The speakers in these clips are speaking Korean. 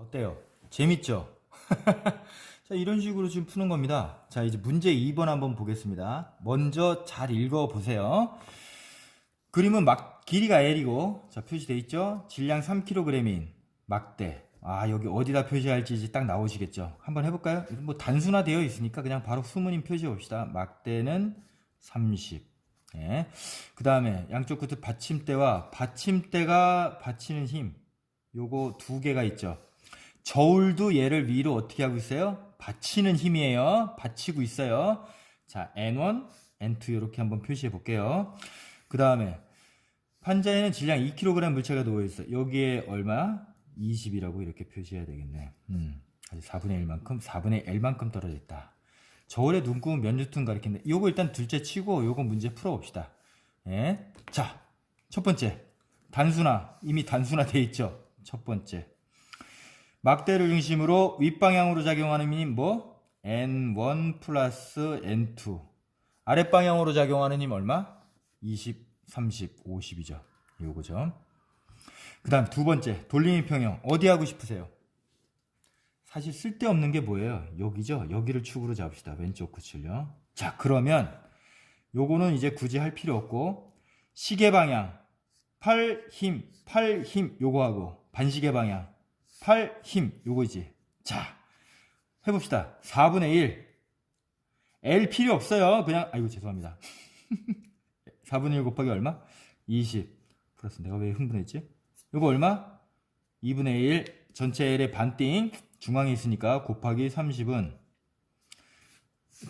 어때요? 재밌죠? 자, 이런 식으로 지금 푸는 겁니다. 자, 이제 문제 2번 한번 보겠습니다. 먼저 잘 읽어 보세요. 그림은 막 길이가 L이고 자, 표시돼 있죠? 질량 3kg인 막대. 아, 여기 어디다 표시할지 이제 딱 나오시겠죠? 한번 해 볼까요? 뭐 단순화되어 있으니까 그냥 바로 수문임 표시해 봅시다. 막대는 30. 예. 그 다음에 양쪽 끝에 받침대와 받침대가 받치는 힘 요거 두 개가 있죠. 저울도 얘를 위로 어떻게 하고 있어요? 받치는 힘이에요. 받치고 있어요. 자, N1, N2 이렇게 한번 표시해 볼게요. 그 다음에 판자에는 질량 2kg 물체가 놓여 있어. 여기에 얼마? 20이라고 이렇게 표시해야 되겠네. 음, 아직 4분의 1만큼, 4분의 L만큼 떨어져 있다. 저울의 눈금은 몇 뉴턴 가리킨다. 요거 일단 둘째 치고 요거 문제 풀어봅시다. 예. 자, 첫 번째. 단순화. 이미 단순화 돼 있죠. 첫 번째. 막대를 중심으로 윗방향으로 작용하는 힘 뭐? N1 플러스 N2. 아랫방향으로 작용하는 힘 얼마? 20, 30, 50이죠. 요거죠. 그 다음 두 번째. 돌림의 평형. 어디 하고 싶으세요? 사실 쓸데없는 게 뭐예요? 여기죠? 여기를 축으로 잡읍시다. 왼쪽 끝을요. 자, 그러면 요거는 이제 굳이 할 필요 없고 시계 방향, 팔 힘, 팔 힘 요거 하고 반시계 방향, 팔힘 요거지. 자, 해봅시다. 4분의 1. L 필요 없어요. 그냥 아이고 죄송합니다. 4분의 1 곱하기 얼마? 20 플러스 내가 왜 흥분했지? 요거 얼마? 2분의 1 전체 L의 반띵 중앙에 있으니까 곱하기 30은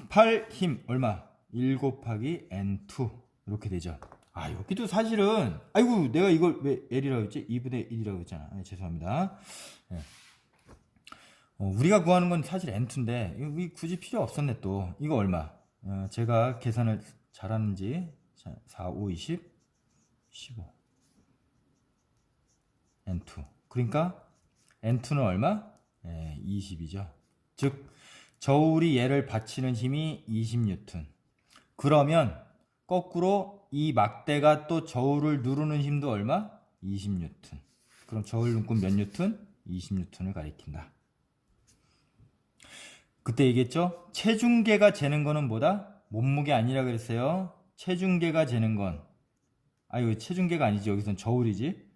8 힘 얼마? 1 곱하기 N2 이렇게 되죠. 아 여기도 사실은 아이고 내가 이걸 왜 L이라고 했지? 2분의 1이라고 했잖아. 네, 죄송합니다. 네. 어, 우리가 구하는 건 사실 N2인데 이거 굳이 필요 없었네 또. 이거 얼마? 어, 제가 계산을 잘하는지 자, 4, 5, 20, 15 N2 그러니까 N2는 얼마? 예, 20이죠. 즉 저울이 얘를 받치는 힘이 20뉴턴. 그러면 거꾸로 이 막대가 또 저울을 누르는 힘도 얼마? 20뉴턴. 그럼 저울 눈금 몇 뉴턴? 20뉴턴을 가리킨다. 그때 얘기했죠? 체중계가 재는 거는 뭐다? 몸무게 아니라 그랬어요. 체중계가 재는 건 아이고 체중계가 아니지 여기선 저울이지.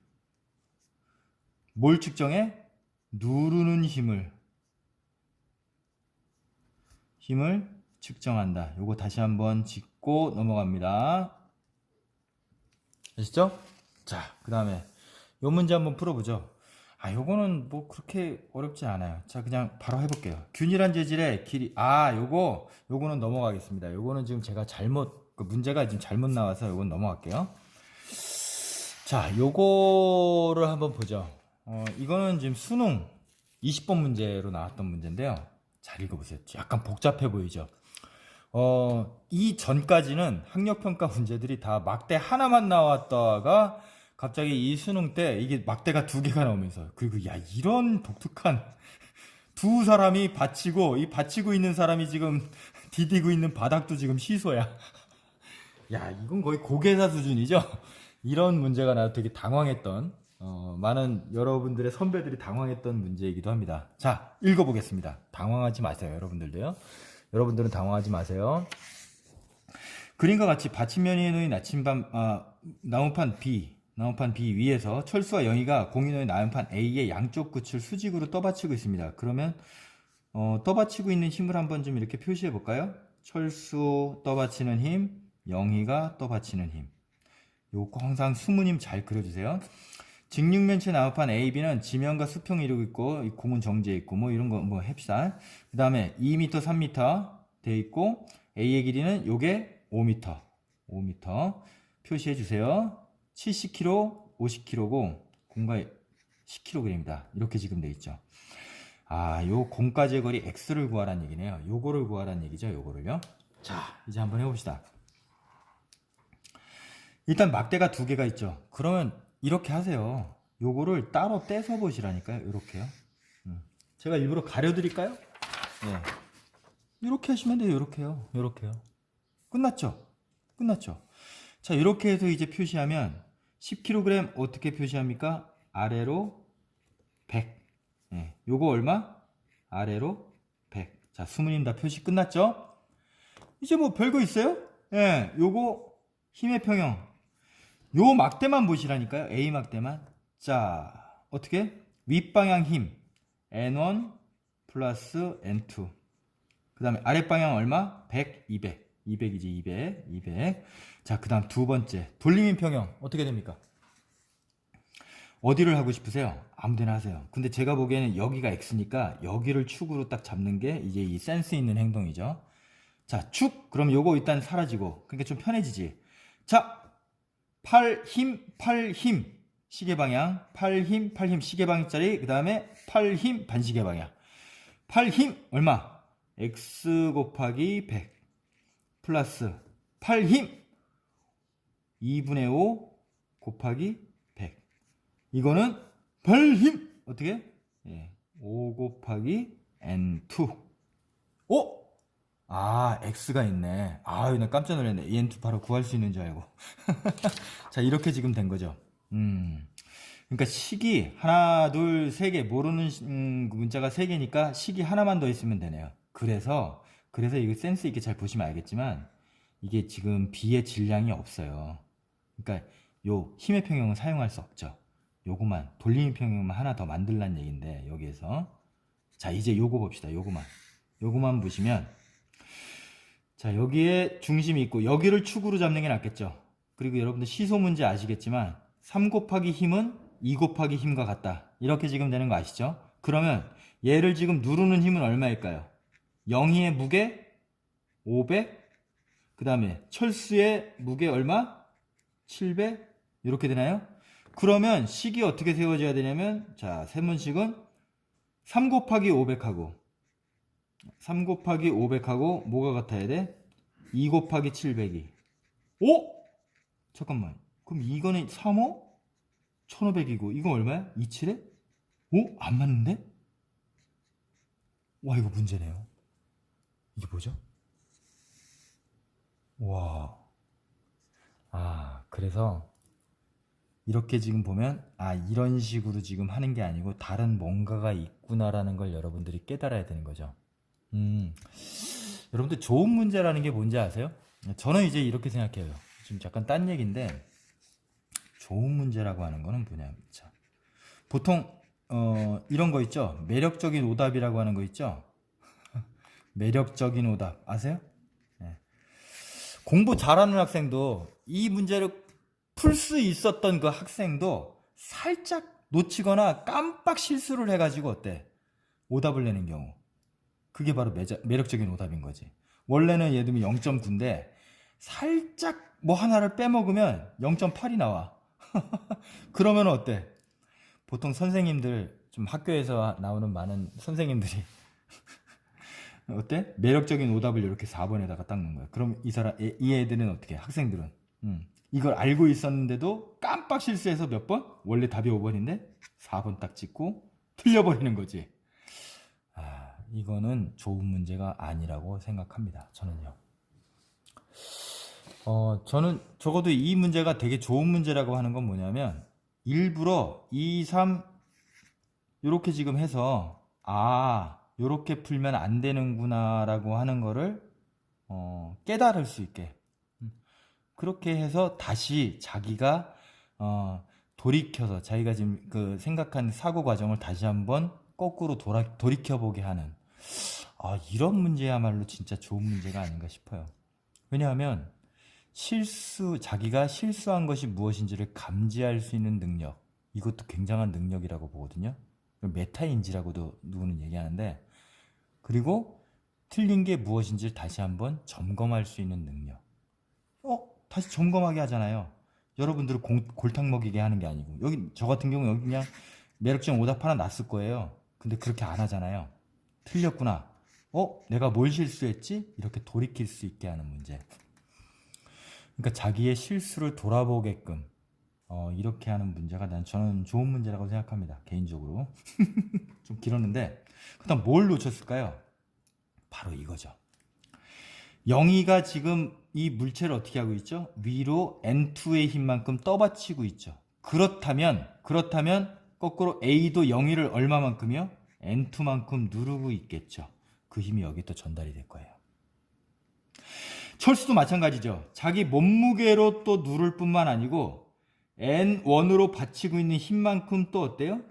뭘 측정해? 누르는 힘을 힘을 측정한다. 요거 다시 한번 짚고 넘어갑니다. 아시죠? 자, 그 다음에 요 문제 한번 풀어보죠. 아, 요거는 뭐 그렇게 어렵지 않아요. 자, 그냥 바로 해볼게요. 균일한 재질의 길이, 아, 요거, 요거는 넘어가겠습니다. 요거는 지금 제가 잘못, 그 문제가 지금 잘못 나와서 요건 넘어갈게요. 자, 요거를 한번 보죠. 어, 이거는 지금 수능 20번 문제로 나왔던 문제인데요. 잘 읽어보세요. 약간 복잡해 보이죠? 어, 이 전까지는 학력평가 문제들이 다 막대 하나만 나왔다가 갑자기 이 수능 때 이게 막대가 두 개가 나오면서 그리고 야, 이런 독특한 두 사람이 받치고 이 받치고 있는 사람이 지금 디디고 있는 바닥도 지금 시소야. 야, 이건 거의 고개사 수준이죠? 이런 문제가 나 되게 당황했던 어, 많은 여러분들의 선배들이 당황했던 문제이기도 합니다. 자, 읽어보겠습니다. 당황하지 마세요, 여러분들도요. 여러분들은 당황하지 마세요. 그림과 같이 받침면에 놓인 나침반, 아, 나무판 B, 나무판 B 위에서 철수와 영희가 공이 놓인 나무판 A의 양쪽 끝을 수직으로 떠받치고 있습니다. 그러면, 어, 떠받치고 있는 힘을 한번 좀 이렇게 표시해 볼까요? 철수 떠받치는 힘, 영희가 떠받치는 힘. 요거 항상 수문임 잘 그려주세요. 직육면체 나무판 AB는 지면과 수평을 이루고 있고 이 공은 정지해 있고 뭐 이런 거뭐 합시다. 그 다음에 2m, 3m 돼 있고 A의 길이는 요게 5m, 5m 표시해 주세요. 70kg, 50kg고 공과 10kg입니다. 이렇게 지금 돼 있죠. 아, 요 공까지의 거리 X를 구하라는 얘기네요. 요거를 구하라는 얘기죠. 요거를요. 자, 이제 한번 해봅시다. 일단 막대가 두 개가 있죠. 그러면 이렇게 하세요. 요거를 따로 떼서 보시라니까요. 이렇게요. 음. 제가 일부러 가려 드릴까요? 네. 이렇게 하시면 돼요. 이렇게요. 이렇게요. 끝났죠? 끝났죠? 자, 이렇게 해서 이제 표시하면 10kg 어떻게 표시합니까? 아래로 100. 예, 요거 얼마? 아래로 100. 자, 수문임 다 표시 끝났죠? 이제 뭐 별거 있어요? 예, 요거 힘의 평형. 요 막대만 보시라니까요. A 막대만. 자, 어떻게? 윗방향 힘. N1 플러스 N2. 그 다음에 아랫방향 얼마? 100, 200. 200이지, 200. 200. 자, 그 다음 두 번째. 돌림인 평형. 어떻게 됩니까? 어디를 하고 싶으세요? 아무 데나 하세요. 근데 제가 보기에는 여기가 X니까 여기를 축으로 딱 잡는 게 이제 이 센스 있는 행동이죠. 자, 축. 그럼 요거 일단 사라지고. 그러니까 좀 편해지지. 자, 팔, 힘, 팔, 힘. 시계 방향. 팔, 힘, 팔, 힘. 시계 방향짜리. 그 다음에 팔, 힘, 반시계 방향. 팔, 힘. 얼마? X 곱하기 100. 플러스 팔, 힘. 2분의 5 곱하기 100. 이거는 별 힘. 어떻게? 예. 5 곱하기 N2. 오! 아, X가 있네. 아유, 나 깜짝 놀랐네. EN2 바로 구할 수 있는 줄 알고. 자, 이렇게 지금 된 거죠. 음. 그러니까 식이 하나, 둘, 세 개, 모르는 시- 음, 문자가 세 개니까 식이 하나만 더 있으면 되네요. 그래서, 그래서 이거 센스 있게 잘 보시면 알겠지만, 이게 지금 B의 질량이 없어요. 그러니까 요 힘의 평형은 사용할 수 없죠. 요거만, 돌림의 평형만 하나 더 만들란 얘기인데, 여기에서. 자, 이제 요거 봅시다. 요거만. 요거만 보시면, 자, 여기에 중심이 있고 여기를 축으로 잡는 게 낫겠죠. 그리고 여러분들 시소 문제 아시겠지만 3 곱하기 힘은 2 곱하기 힘과 같다. 이렇게 지금 되는 거 아시죠? 그러면 얘를 지금 누르는 힘은 얼마일까요? 영희의 무게 500. 그 다음에 철수의 무게 얼마? 700. 이렇게 되나요? 그러면 식이 어떻게 세워져야 되냐면 자, 세문식은 3 곱하기 500하고 3 곱하기 500하고 뭐가 같아야 돼? 2 곱하기 700이. 오? 잠깐만. 그럼 이거는 3호? 1500이고 이거 얼마야? 27에? 오? 안 맞는데? 와 이거 문제네요. 이게 뭐죠? 와. 아, 그래서 이렇게 지금 보면 아 이런 식으로 지금 하는 게 아니고 다른 뭔가가 있구나라는 걸 여러분들이 깨달아야 되는 거죠. 음, 여러분들 좋은 문제라는 게 뭔지 아세요? 저는 이제 이렇게 생각해요. 지금 잠깐 딴 얘기인데 좋은 문제라고 하는 거는 뭐냐면 자, 보통 어, 이런 거 있죠. 매력적인 오답이라고 하는 거 있죠. 매력적인 오답 아세요? 네. 공부 잘하는 학생도 이 문제를 풀 수 있었던 그 학생도 살짝 놓치거나 깜빡 실수를 해가지고 어때? 오답을 내는 경우. 그게 바로 매자, 매력적인 오답인 거지. 원래는 예를 들면 0.9인데 살짝 뭐 하나를 빼먹으면 0.8이 나와. 그러면 어때? 보통 선생님들 좀 학교에서 나오는 많은 선생님들이 어때? 매력적인 오답을 이렇게 4번에다가 닦는 거야. 그럼 이 사람 이- 이 애들은 어떻게? 해? 학생들은 음, 이걸 알고 있었는데도 깜빡 실수해서 몇 번? 원래 답이 5번인데 4번 딱 찍고 틀려버리는 거지. 아, 이거는 좋은 문제가 아니라고 생각합니다. 저는요. 어, 저는 적어도 이 문제가 되게 좋은 문제라고 하는 건 뭐냐면 일부러 2, 3 이렇게 지금 해서 아, 요렇게 풀면 안 되는구나라고 하는 거를 어, 깨달을 수 있게 음, 그렇게 해서 다시 자기가 어, 돌이켜서 자기가 지금 그 생각한 사고 과정을 다시 한번 거꾸로 돌아, 돌이켜보게 하는 아, 이런 문제야말로 진짜 좋은 문제가 아닌가 싶어요. 왜냐하면 실수, 자기가 실수한 것이 무엇인지를 감지할 수 있는 능력, 이것도 굉장한 능력이라고 보거든요. 메타인지라고도 누구는 얘기하는데, 그리고 틀린 게 무엇인지를 다시 한번 점검할 수 있는 능력. 어, 다시 점검하게 하잖아요. 여러분들을 공- 골탕 먹이게 하는 게 아니고, 여기, 저 같은 경우 여기 그냥 매력적 오답 하나 놨을 거예요. 근데 그렇게 안 하잖아요. 틀렸구나. 어? 내가 뭘 실수했지? 이렇게 돌이킬 수 있게 하는 문제. 그러니까 자기의 실수를 돌아보게끔 어, 이렇게 하는 문제가 난 저는 좋은 문제라고 생각합니다. 개인적으로. 좀 길었는데 그다음 뭘 놓쳤을까요? 바로 이거죠. 영희가 지금 이 물체를 어떻게 하고 있죠? 위로 N2의 힘만큼 떠받치고 있죠. 그렇다면 그렇다면 거꾸로 A도 영희를 얼마만큼이요? N2만큼 누르고 있겠죠. 그 힘이 여기 또 전달이 될 거예요. 철수도 마찬가지죠. 자기 몸무게로 또 누를 뿐만 아니고 N1으로 받치고 있는 힘만큼 또 어때요?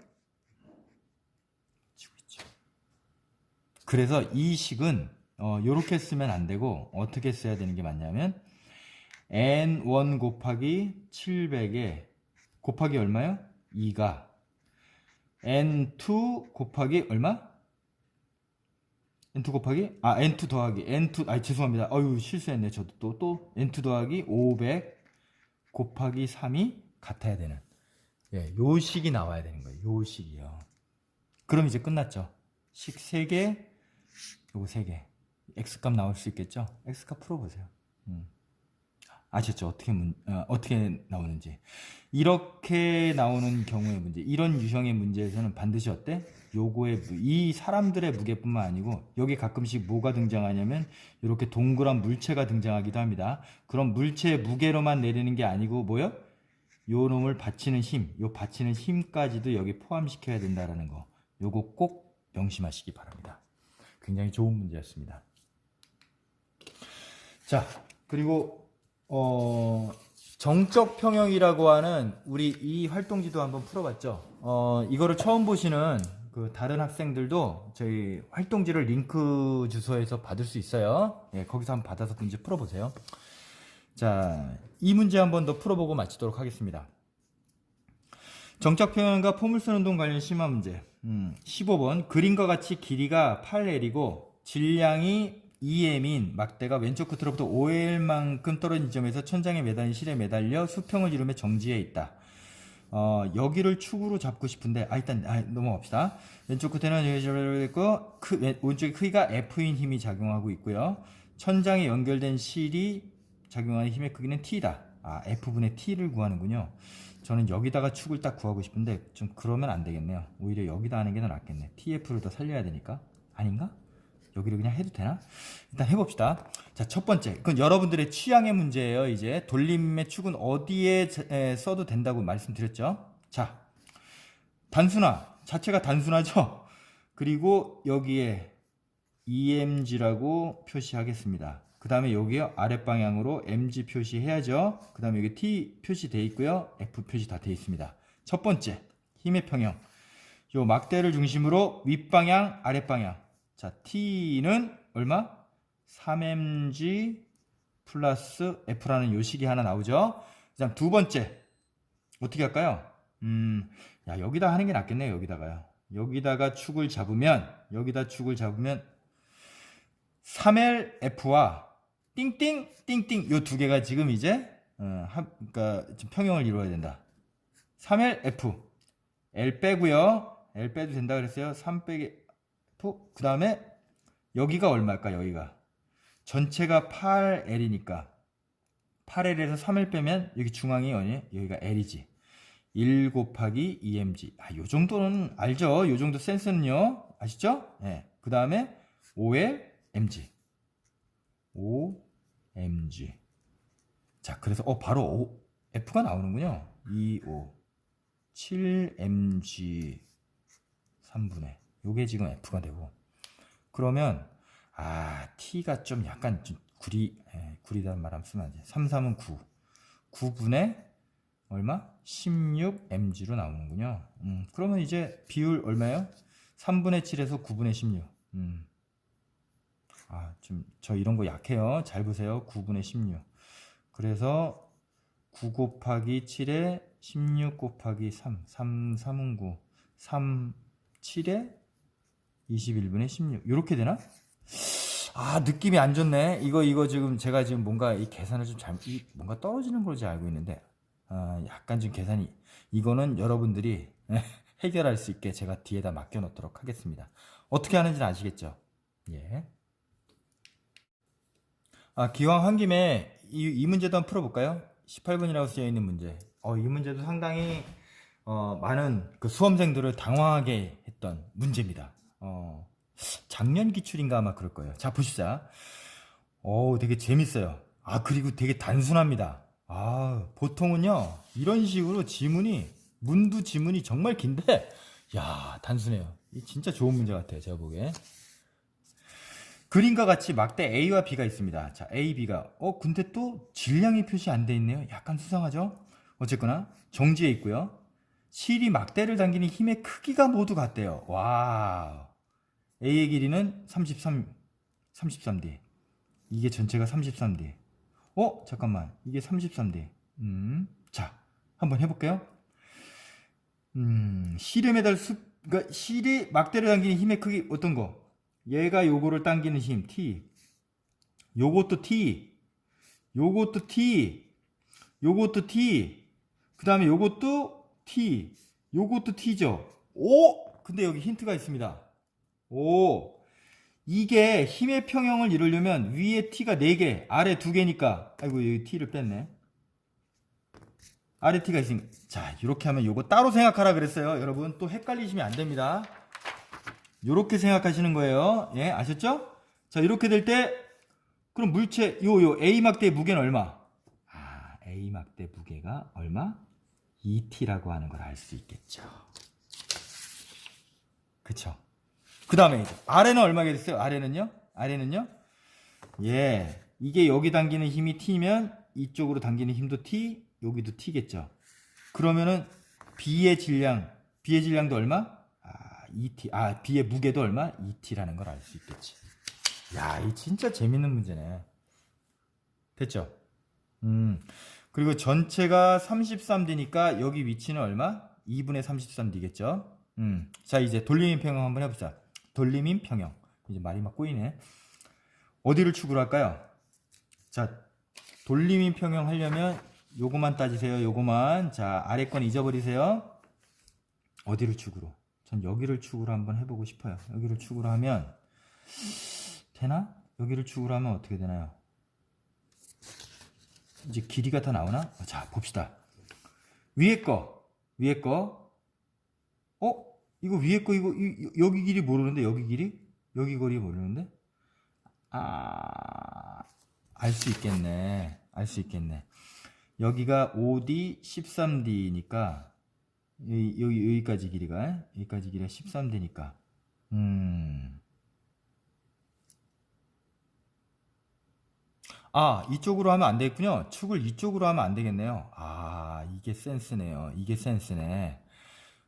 그래서 이 식은 어, 요렇게 쓰면 안 되고 어떻게 써야 되는 게 맞냐면 N1 곱하기 700에 곱하기 얼마요? 2가 N2 곱하기 얼마? N2 곱하기 아 N2 더하기 N2 아 죄송합니다. 어유 실수했네. 저도 또또 N2 더하기 500 곱하기 3이 같아야 되는 예, 요 식이 나와야 되는 거예요. 요 식이요. 그럼 이제 끝났죠. 식 3개 요거 3개. X값 나올 수 있겠죠? X값 풀어 보세요. 음. 아셨죠? 어떻게 문, 어, 어떻게 나오는지. 이렇게 나오는 경우의 문제, 이런 유형의 문제에서는 반드시 어때? 요거의, 무- 이 사람들의 무게뿐만 아니고, 여기 가끔씩 뭐가 등장하냐면, 이렇게 동그란 물체가 등장하기도 합니다. 그럼 물체의 무게로만 내리는 게 아니고, 뭐요? 요 놈을 받치는 힘, 요 받치는 힘까지도 여기 포함시켜야 된다라는 거. 요거 꼭 명심하시기 바랍니다. 굉장히 좋은 문제였습니다. 자, 그리고 어, 정적 평형이라고 하는 우리 이 활동지도 한번 풀어봤죠. 어, 이거를 처음 보시는 그 다른 학생들도 저희 활동지를 링크 주소에서 받을 수 있어요. 예, 거기서 한번 받아서 문제 풀어보세요. 자, 이 문제 한 번 더 풀어보고 마치도록 하겠습니다. 정적 평형과 포물선 운동 관련 심화 문제. 음, 15번. 그림과 같이 길이가 8L이고 질량이 2M인 막대가 왼쪽 끝으로부터 5L만큼 떨어진 지점에서 천장에 매달린 실에 매달려 수평을 이루며 정지해 있다. 어, 여기를 축으로 잡고 싶은데, 아, 일단, 아, 넘어갑시다. 왼쪽 끝에는 여기 있고, 크, 왼- 오른쪽에 크기가 F인 힘이 작용하고 있고요. 천장에 연결된 실이 작용하는 힘의 크기는 T다. 아, F분의 T를 구하는군요. 저는 여기다가 축을 딱 구하고 싶은데, 좀 그러면 안 되겠네요. 오히려 여기다 하는 게 더 낫겠네. TF를 더 살려야 되니까. 아닌가? 여기를 그냥 해도 되나? 일단 해봅시다. 자, 첫 번째. 그건 여러분들의 취향의 문제예요, 이제. 돌림의 축은 어디에 제- 에, 써도 된다고 말씀드렸죠? 자, 단순화. 자체가 단순하죠? 그리고 여기에 EMG라고 표시하겠습니다. 그 다음에 여기요, 아랫방향으로 MG 표시해야죠. 그 다음에 여기 T 표시되어 있고요. F 표시 다 되어 있습니다. 첫 번째, 힘의 평형. 요 막대를 중심으로 윗방향, 아랫방향. 자, T는 얼마? 3mg 플러스 F라는 요식이 하나 나오죠. 그 다음 두 번째. 어떻게 할까요? 음, 야, 여기다 하는 게 낫겠네요. 여기다가요. 여기다가 축을 잡으면, 여기다 축을 잡으면, 3LF와 띵띵, 띵띵, 요 두 개가 지금 이제, 어, 합, 그니까, 지금 평형을 이루어야 된다. 3LF. L 빼고요 L 빼도 된다 그랬어요. 3 빼기 F. 그 다음에 여기가 얼마일까? 여기가 전체가 8L이니까 8L에서 3L 빼면 여기 중앙이 어디? 여기가 L이지. 1 곱하기 2mg. 아, 요 정도는 알죠? 요 정도 센스는요. 아시죠? 예. 네. 그 다음에 5L mg. 5mg. 자, 그래서 어 바로 O, F가 나오는군요. 2, 5. 7mg 3분의 요게 지금 F가 되고 그러면 아 T가 좀 약간 좀 구리 에, 구리다는 말 하면 쓰면 안 돼. 3, 3은 9 9분의 얼마? 16mg로 나오는군요 음, 그러면 이제 비율 얼마예요? 3분의 7에서 9분의 16 음. 아, 좀 저 이런 거 약해요 잘 보세요 9분의 16 그래서 9 곱하기 7에 16 곱하기 3, 3, 3은 9, 3, 7에 21분의 16. 이렇게 되나? 아, 느낌이 안 좋네. 이거, 이거 지금 제가 지금 뭔가 이 계산을 좀이 뭔가 떨어지는 걸로 알고 있는데, 아, 약간 좀 계산이, 이거는 여러분들이 해결할 수 있게 제가 뒤에다 맡겨 놓도록 하겠습니다. 어떻게 하는지는 아시겠죠? 예. 아, 기왕 한 김에 이, 이 문제도 한번 풀어볼까요? 18번이라고 쓰여 있는 문제. 어, 이 문제도 상당히 어, 많은 그 수험생들을 당황하게 했던 문제입니다. 어, 작년 기출인가 아마 그럴 거예요. 자, 보시자. 어, 되게 재밌어요. 아, 그리고 되게 단순합니다. 아, 보통은요, 이런 식으로 지문이, 문두 지문이 정말 긴데, 야, 단순해요. 이 진짜 좋은 문제 같아요. 제가 보기에. 그림과 같이 막대 A와 B가 있습니다. 자, A, B가. 어, 근데 또 질량이 표시 안 돼 있네요. 약간 수상하죠? 어쨌거나, 정지해 있고요. 실이 막대를 당기는 힘의 크기가 모두 같대요. 와. A의 길이는 33, 33D. 이게 전체가 33D. 어? 잠깐만. 이게 33D. 음. 자, 한번 해 볼게요. 음, 실에 매달 수, 그러니까 실이 막대를 당기는 힘의 크기 어떤 거? 얘가 요거를 당기는 힘 T. 요것도 T. 요것도 T. 요것도 T. 그 다음에 요것도 T. 요것도 T죠. 오! 근데 여기 힌트가 있습니다. 오! 이게 힘의 평형을 이루려면 위에 T가 4개, 아래 2개니까. 아이고, 여기 T를 뺐네. 아래 T가 있으니까. 자, 이렇게 하면 요거 따로 생각하라 그랬어요. 여러분, 또 헷갈리시면 안 됩니다. 요렇게 생각하시는 거예요. 예, 아셨죠? 자, 이렇게 될 때, 그럼 물체, 요, 요, A 막대의 무게는 얼마? 아, A 막대 무게가 얼마? 2T라고 하는 걸 알 수 있겠죠. 그쵸? 그 다음에 이제, 아래는 얼마가 됐어요? 아래는요? 아래는요? 예, 이게 여기 당기는 힘이 T면, 이쪽으로 당기는 힘도 T, 여기도 T겠죠. 그러면은, B의 질량, B의 질량도 얼마? 아, 2T. 아, B의 무게도 얼마? 2T라는 걸 알 수 있겠지. 야, 이 진짜 재밌는 문제네. 됐죠? 음. 그리고 전체가 33D니까 여기 위치는 얼마? 2분의 33D겠죠? 음. 자, 이제 돌림인 평형 한번 해보자. 돌림인 평형. 이제 말이 막 꼬이네. 어디를 축으로 할까요? 자, 돌림인 평형 하려면 요거만 따지세요. 요거만. 자, 아래 건 잊어버리세요. 어디를 축으로? 전 여기를 축으로 한번 해보고 싶어요. 여기를 축으로 하면 되나? 여기를 축으로 하면 어떻게 되나요? 이제 길이가 다 나오나? 자, 봅시다. 위에 거, 위에 거. 어? 이거 위에 거, 이거, 이- 여기 길이 모르는데, 여기 길이? 여기 거리 모르는데? 아, 알 수 있겠네. 알 수 있겠네. 여기가 5D, 13D니까, 여기, 여기, 여기까지 길이가, 여기까지 길이가 13D니까, 음. 아, 이쪽으로 하면 안 되겠군요. 축을 이쪽으로 하면 안 되겠네요. 아, 이게 센스네요. 이게 센스네.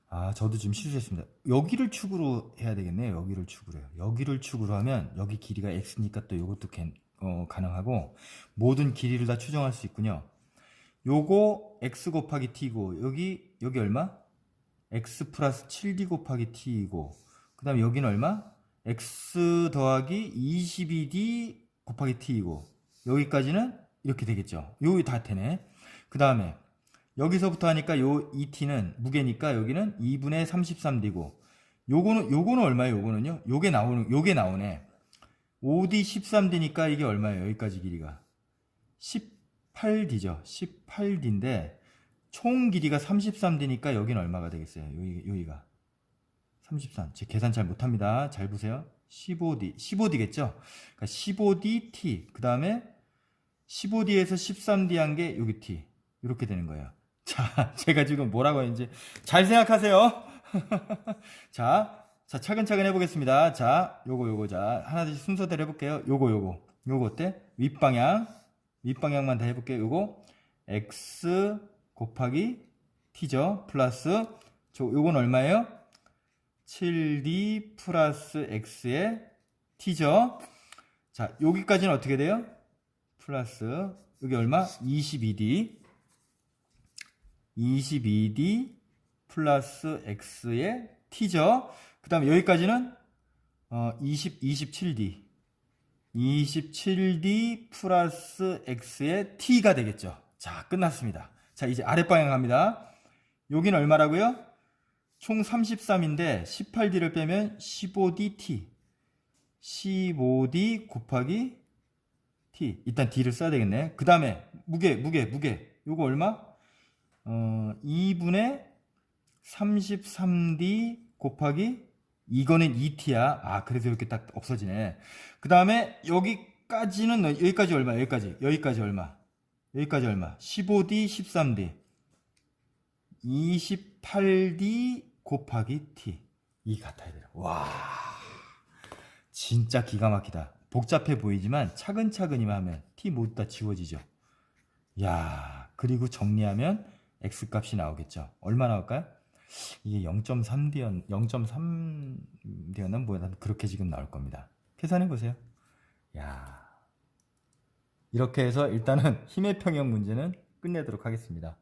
아, 저도 지금 실수했습니다. 여기를 축으로 해야 되겠네요. 여기를 축으로 해요. 여기를 축으로 하면 여기 길이가 x니까 또 이것도 개- 어, 가능하고 모든 길이를 다 추정할 수 있군요. 요거 x 곱하기 t고 여기 여기 얼마? x 플러스 7d 곱하기 t이고 그 다음에 여기는 얼마? x 더하기 22d 곱하기 t이고 여기까지는 이렇게 되겠죠. 요기 다 되네. 그 다음에 여기서부터 하니까 요 2t는 무게니까 여기는 2분의 33d고 요거는 요거는 얼마예요? 요거는요? 요게 나오는 요게 나오네. 5d 13d니까 이게 얼마예요? 여기까지 길이가 18d죠. 18d인데 총 길이가 33d니까 여기는 얼마가 되겠어요? 여기 여기가 33. 제 계산 잘 못합니다. 잘 보세요. 15d 15d겠죠? 그러니까 15dt 그 다음에 15d에서 13d 한 게 여기 t 이렇게 되는 거예요. 자, 제가 지금 뭐라고 했는지 잘 생각하세요. 자, 자 차근차근 해보겠습니다. 자, 요거 요거 자 하나씩 순서대로 해볼게요. 요거 요거 요거 어때? 윗방향 윗방향만 다 해볼게요. 요거 x 곱하기 t죠. 플러스 저 요건 얼마예요? 7d 플러스 x의 t죠. 자, 여기까지는 어떻게 돼요? 플러스 여기 얼마? 22d 22d 플러스 x의 t죠. 그 다음에 여기까지는 어, 20, 27d 27d 플러스 x의 t가 되겠죠. 자, 끝났습니다. 자, 이제 아랫방향 갑니다. 여기는 얼마라고요? 총 33인데 18d를 빼면 15dt 15d 곱하기 t 일단 d를 써야 되겠네 그 다음에 무게 무게 무게 요거 얼마? 어 2분의 33d 곱하기 이거는 2t야 아 그래서 이렇게 딱 없어지네 그 다음에 여기까지는 어- 여기까지 얼마 여기까지 여기까지 얼마 여기까지 얼마 15d 13d 28d 곱하기 t 이 같아야 돼요. 와, 진짜 기가 막히다. 복잡해 보이지만 차근차근히만 하면 t 모두 다 지워지죠. 야, 그리고 정리하면 x 값이 나오겠죠. 얼마 나올까요? 이게 0.3D였, 0.3D였나 뭐야? 그렇게 지금 나올 겁니다. 계산해 보세요. 야, 이렇게 해서 일단은 힘의 평형 문제는 끝내도록 하겠습니다.